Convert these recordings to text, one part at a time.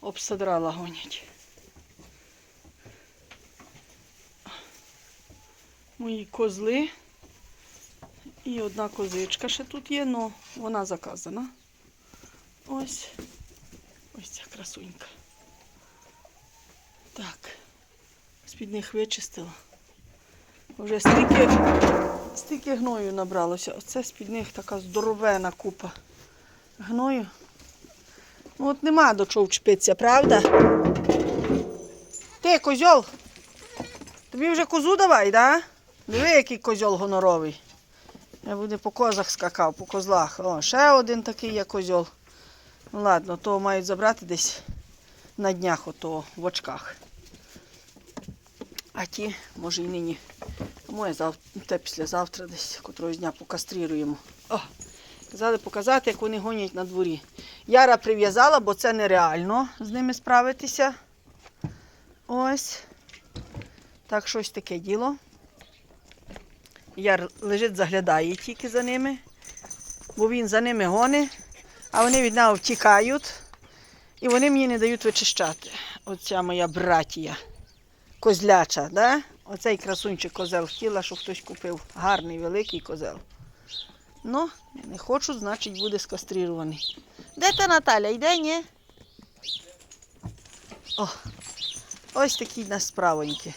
обсадрала гонять. Мої козли. І одна козичка ще тут є, але вона заказана. Ось. Ось ця красунька. Так. З-під них вичистила. Вже стільки, стільки гною набралося. Оце з-під них така здоровена купа гною. Ну от нема до чого вчепитися, правда? Ти, козьол, тобі вже козу давай, да? Диви, який козьол гоноровий. Я буде по козах скакав, по козлах. О, ще один такий є козьол. Ну ладно, то мають забрати десь на днях ото в очках. А ті, може, і нині. Моє завтра, те післязавтра десь котрогось дня покастріруємо. О, казали показати, як вони гонять на дворі. Яра прив'язала, бо це нереально з ними справитися. Ось. Так, щось таке діло. Яр лежить, заглядає тільки за ними, бо він за ними гоне, а вони від нього втікають. І вони мені не дають вичищати. Оця моя братія козляча, да? Оцей красунчик козел хотіла, щоб хтось купив. Гарний, великий козел. Ну, не хочу, значить буде скастрирований. Де та Наталя? Йде, ні? О, ось такі в нас справоньки.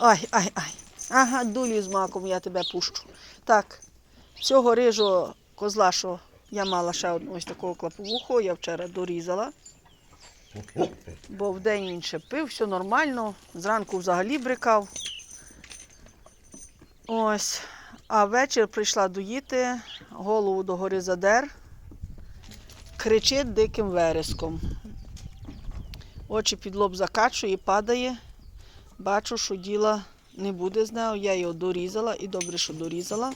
Ай, ай, ай. Ага, дулю з маком я тебе пущу. Так, цього рижого козла, що я мала ще одну ось такого клаповуху, я вчора дорізала. Бо вдень він ще пив, все нормально. Зранку взагалі брикав. Ось. А вечір прийшла доїти, голову догори задер, кричить диким вереском. Очі під лоб закачує, падає. Бачу, що діла не буде з нею. Я його дорізала і добре, що дорізала,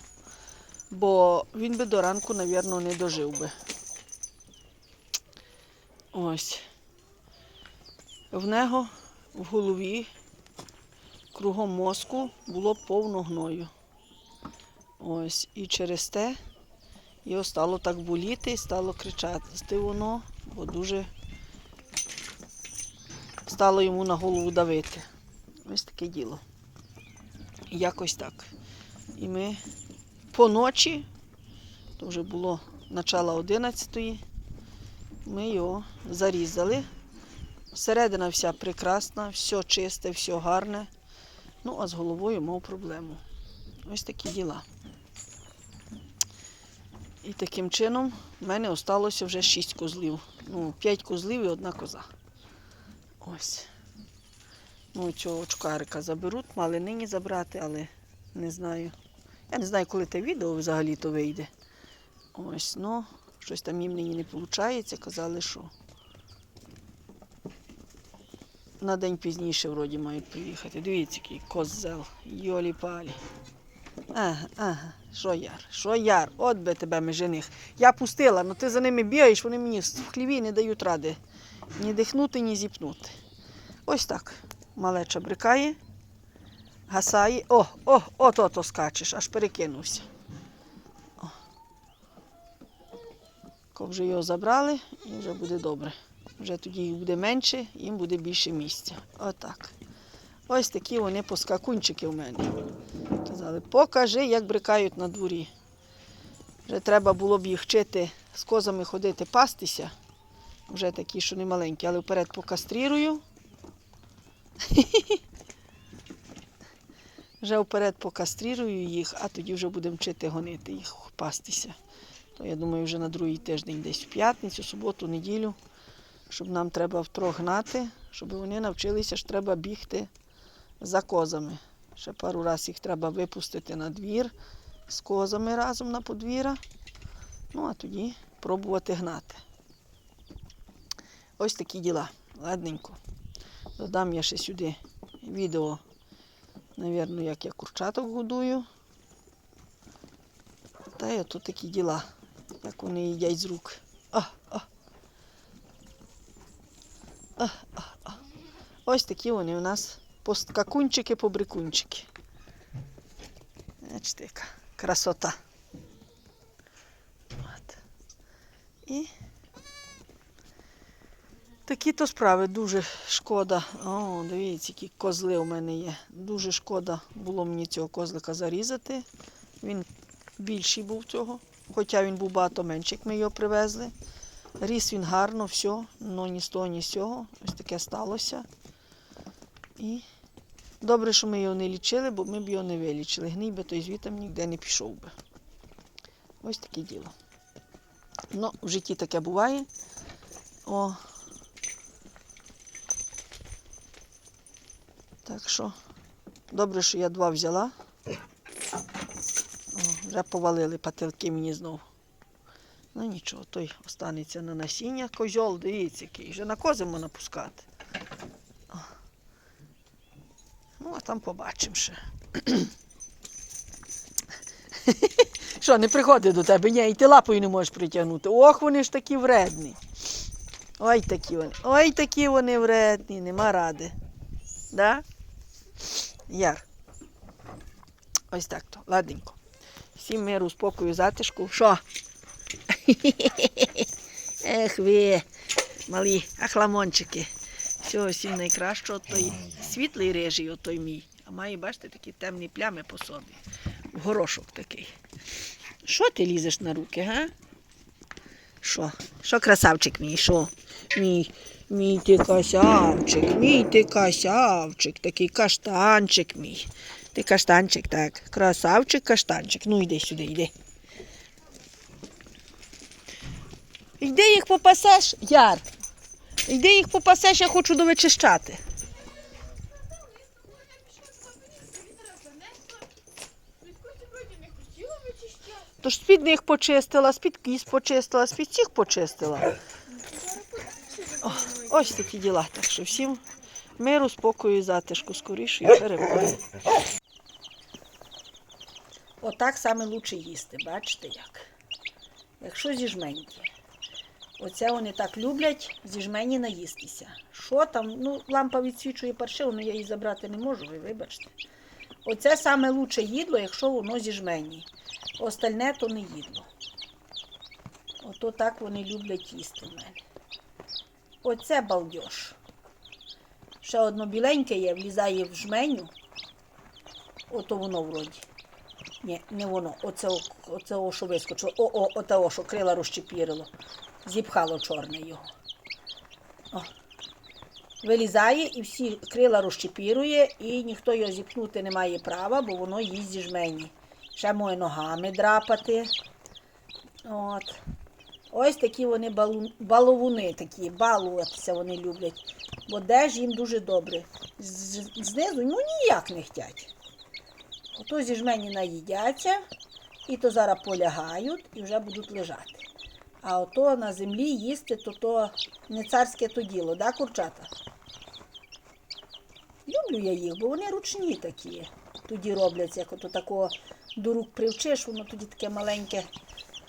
бо він би до ранку, мабуть, не дожив би. Ось. В нього в голові, кругом мозку було повно гною. Ось. І через те його стало так боліти і стало кричати воно, бо дуже стало йому на голову давити. Ось таке діло. Якось так. І ми по ночі, то вже було начало 11-ї, ми його зарізали. Середина вся прекрасна, все чисте, все гарне. Ну, а з головою мав проблему. Ось такі діла. І таким чином в мене осталося вже 6 козлів. Ну, 5 козлів і одна коза. Ось. Ну, цього очкарика заберуть, мали нині забрати, але не знаю. Я не знаю, коли те відео взагалі то вийде. Ось, ну, щось там їм нині не виходить. Казали, що на день пізніше вроді мають приїхати. Дивіться, який козел. Йолі палі. Ага, ага, що яр, що яр, от би тебе ми жених. Я пустила, але ти за ними бігаєш, вони мені в хліві не дають ради ні дихнути, ні зіпнути. Ось так. Малеча брикає, гасає. О, о, от ото скачеш, аж перекинувся. О. Коли його забрали, і вже буде добре. Вже тоді їх буде менше, їм буде більше місця. Отак. Ось такі вони поскакунчики в мене. Казали, покажи, як брикають на дворі. Вже треба було б їх вчити з козами ходити пастися. Вже такі, що не маленькі, але вперед покастрірую. Вже вперед покастрірую їх, а тоді вже будемо вчити гонити їх, пастися. То я думаю, вже на другий тиждень, десь в п'ятницю, суботу, неділю, щоб нам треба втрох гнати, щоб вони навчилися, що треба бігти за козами. Ще пару разів їх треба випустити на двір з козами разом на подвір'я. Ну, а тоді пробувати гнати. Ось такі діла. Ладненько. Додам я ще сюди відео, навірно, як я курчаток годую. Та й ото такі діла, як вони їдять з рук. А, а. А, а, а. Ось такі вони у нас посткакунчики, побрикунчики. Бачите, яка красота. От. І Такі то справи дуже шкода. О, дивіться, які козли у мене є. Дуже шкода було мені цього козлика зарізати. Він більший був цього, хоча він був багато менший, як ми його привезли. Ріс він гарно, все, але ні з того, ні з цього. Ось таке сталося. І добре, що ми його не лічили, бо ми б його не вилічили. Гній би той звітом ніде не пішов би. Ось таке діло. Ну, в житті таке буває. О. Так що, добре, що я два взяла. О, вже повалили пателки мені знов. Ну нічого, той останеться на насіння. Козьол, дивіться, який. Вже на кози можна пускати. О. Ну, а там побачимо ще. Що, не приходить до тебе? Ні, і ти лапою не можеш притягнути. Ох, вони ж такі вредні. Ой, такі вони. Ой, такі вони вредні, нема ради. Да? Яр. Ось так то, ладненько. Всім миру, спокою, затишку. Що? Ех ви, малі ахламончики. Всього всім найкращого, той світлий режий, отой мій. А має, бачите, такі темні плями по собі. Горошок такий. Що ти лізеш на руки, га? Що? Що красавчик мій? Що? Мій, мій ти касавчик, мій ти касавчик, такий каштанчик мій. Ти каштанчик, так. Красавчик, каштанчик. Ну йди сюди, йди. Йди їх попасеш, Яр. Йди їх попасеш, я хочу довичищати. Тож з-під них почистила, з-під кіз почистила, з-під всіх почистила. О, ось такі діла. Так що всім миру, спокою і затишку, скорішої перемоги. Отак саме лучше їсти, бачите як. Якщо зі жменьки. Оце вони так люблять зі жмені наїстися. Що там? Ну, лампа відсвічує паршиво, але я її забрати не можу, ви вибачте. Оце саме лучше їдло, якщо воно зі жмені. Остальне то не їдло. Ото так вони люблять їсти в мене. Оце балдеж. Ще одно біленьке є, влізає в жменю. Ото воно вроді. Ні, не воно. Оце, оце що вискочило. О, о, оте, що крила розчепірило. Зіпхало чорне його. О. Вилізає і всі крила розчепірує, і ніхто його зіпхнути не має права, бо воно зі жмені. Ще може ногами драпати. От. Ось такі вони балу... баловуни, такі, балуватися вони люблять. Бо де ж їм дуже добре. З- Знизу ну ніяк не хтять. Ото зі жмені наїдяться, і то зараз полягають і вже будуть лежати. А ото на землі їсти, то то не царське то діло, да, курчата? Люблю я їх, бо вони ручні такі. Тоді робляться, як ото такого до рук привчиш, воно тоді таке маленьке,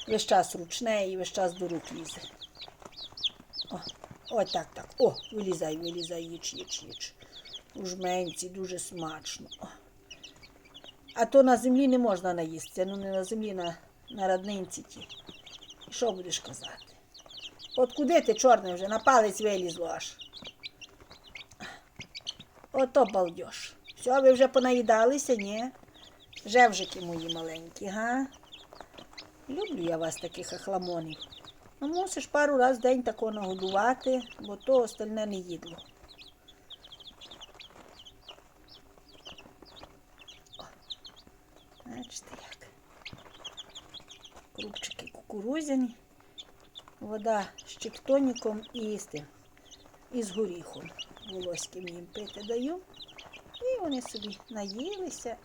весь час ручне і весь час до рук лізе. О, о так, так. О, вилізай, вилізай, їч, їч, їч. У жменці дуже смачно. О. А то на землі не можна наїстися, ну не на землі, на, на раднинці ті. Що будеш казати? От куди ти, чорне, вже на палець вилізло аж. Ото балдеж. Все, ви вже понаїдалися, ні? Жевжики мої маленькі, га? Люблю я вас таких ахламонів. Ну, мусиш пару раз в день тако нагодувати, бо то остальне не їдло. Бачите як. Крупчики кукурузяні, вода з чектоніком і з і з горіхом волоським їм пити даю. І вони собі наїлися.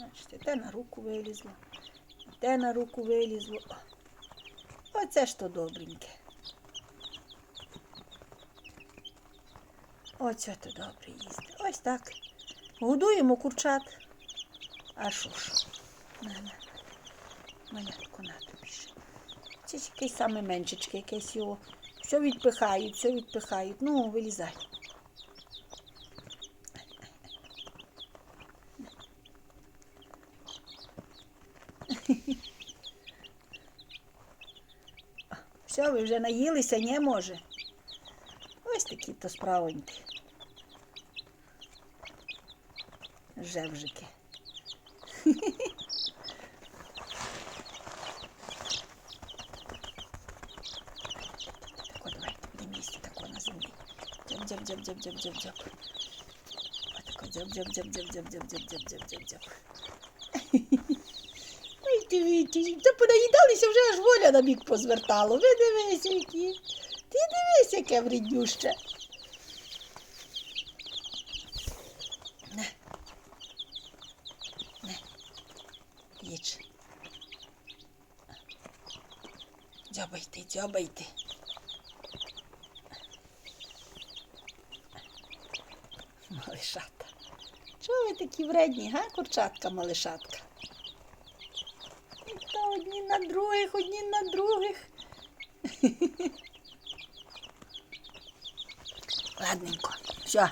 Бачите, те на руку вилізло, те на руку вилізло. Оце ж то добреньке. Оце то добре їсти. Ось так. Годуємо курчат. А що ж? На. Малятко ще. Це ж якесь саме меншечке, якесь його. Все відпихають, все відпихають. Ну, вилізай. Все, ви вже наїлися, не може. Ось такі то справоньки. Жевжики. дзяп, дзяп, дзяп. Ой, дивіться, та понаїдалися, вже аж воля на бік позвертало. Ви дивися, які. Ти дивись, яке вредюще. Не. Не. Їдь. Дзьобайте. Малишата. Чого ви такі вредні, га, курчатка, малишатка? То одні на других, одні на других. Ладненько, все,